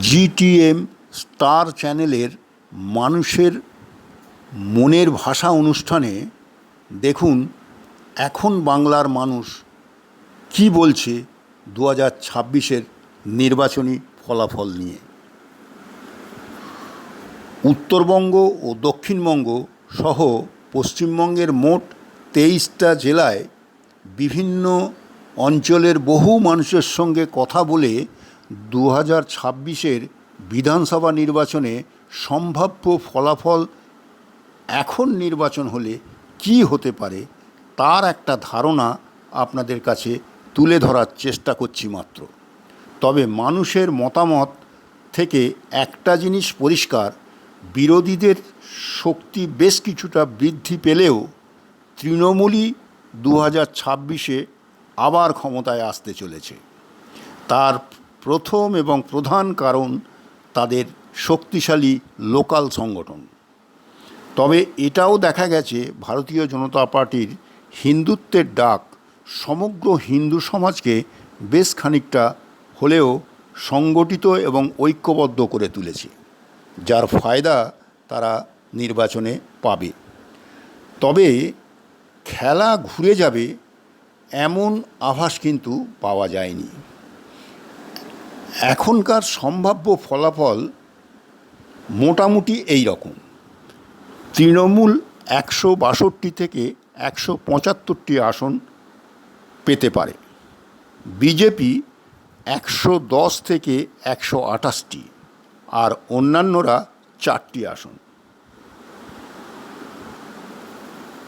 GTM star চ্যানেলের মানুষের মনের ভাষা অনুষ্ঠানে দেখুন এখন বাংলার মানুষ কী বলছে দু হাজার ছাব্বিশের নির্বাচনী ফলাফল নিয়ে। উত্তরবঙ্গ ও দক্ষিণবঙ্গ সহ পশ্চিমবঙ্গের মোট তেইশটা জেলায় বিভিন্ন অঞ্চলের বহু মানুষের সঙ্গে কথা বলে দু হাজার ছাব্বিশের বিধানসভা নির্বাচনে সম্ভাব্য ফলাফল এখন নির্বাচন হলে কি হতে পারে, তার একটা ধারণা আপনাদের কাছে তুলে ধরার চেষ্টা করছি মাত্র। তবে মানুষের মতামত থেকে একটা জিনিস পরিষ্কার, বিরোধীদের শক্তি বেশ কিছুটা বৃদ্ধি পেলেও তৃণমূলই দু হাজার ছাব্বিশে আবার ক্ষমতায় আসতে চলেছে। তার প্রথম এবং প্রধান কারণ তাদের শক্তিশালী লোকাল সংগঠন। তবে এটাও দেখা গেছে ভারতীয় জনতা পার্টির হিন্দুত্বের ডাক সমগ্র হিন্দু সমাজকে বেশ খানিকটা হলেও সংগঠিত এবং ঐক্যবদ্ধ করে তুলেছে, যার ফায়দা তারা নির্বাচনে পাবে। তবে খেলা ঘুরে যাবে এমন আভাস কিন্তু পাওয়া যায়নি। এখনকার সম্ভাব্য ফলাফল মোটামুটি এই রকম। তৃণমূল একশো বাষট্টি থেকে একশো পঁচাত্তরটি আসন পেতে পারে। বিজেপি একশো দশ থেকে একশো আঠাশটি আর অন্যান্যরা চারটি আসন।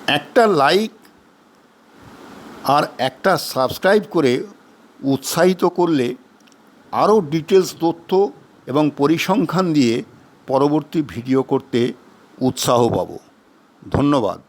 একটা লাইক আর একটা সাবস্ক্রাইব করে উৎসাহিত করলে আরও ডিটেলস তথ্য এবং পরিসংখ্যান দিয়ে পরবর্তী ভিডিও করতে উৎসাহ পাব। ধন্যবাদ।